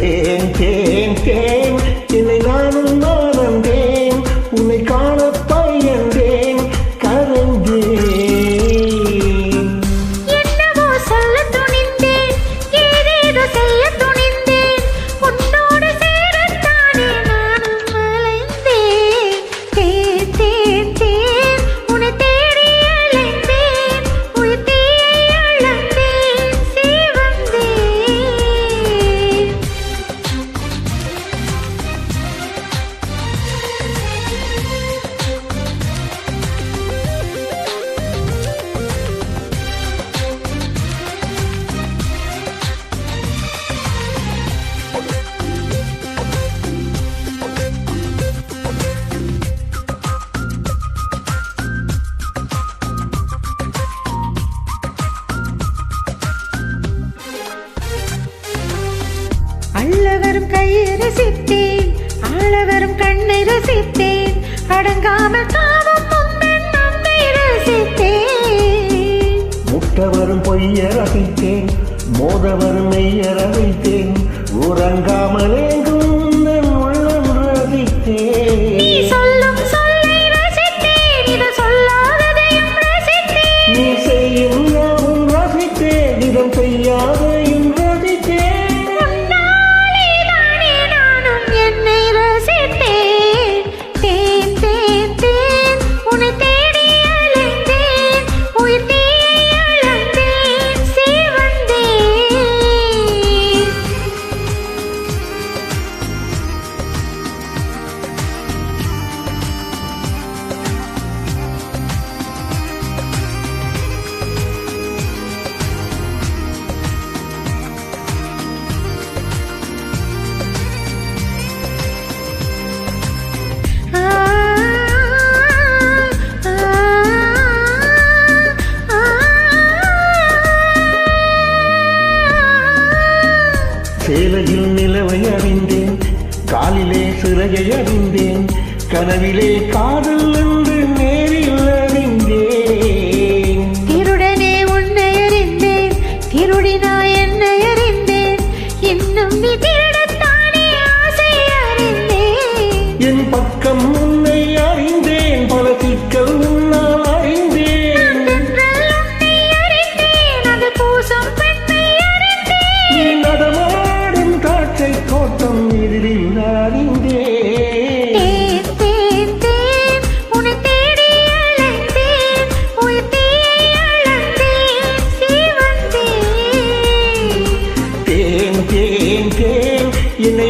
day. ரசித்தேன். ஆள வரும் கண்ணை ரசித்தேன். அடங்காமல் காமம் நன்மை ரசித்தேன். முட்ட வரும் பொய்ய ரசித்தேன். மோத மெய்ய ரசித்தேன். உறங்காமலே கனவை அறிந்தேன் காலிலே சிறையை அறிந்தேன் கனவிலே காதல் என்று தோட்டம் எதிரில் நான் இங்கே. என்னை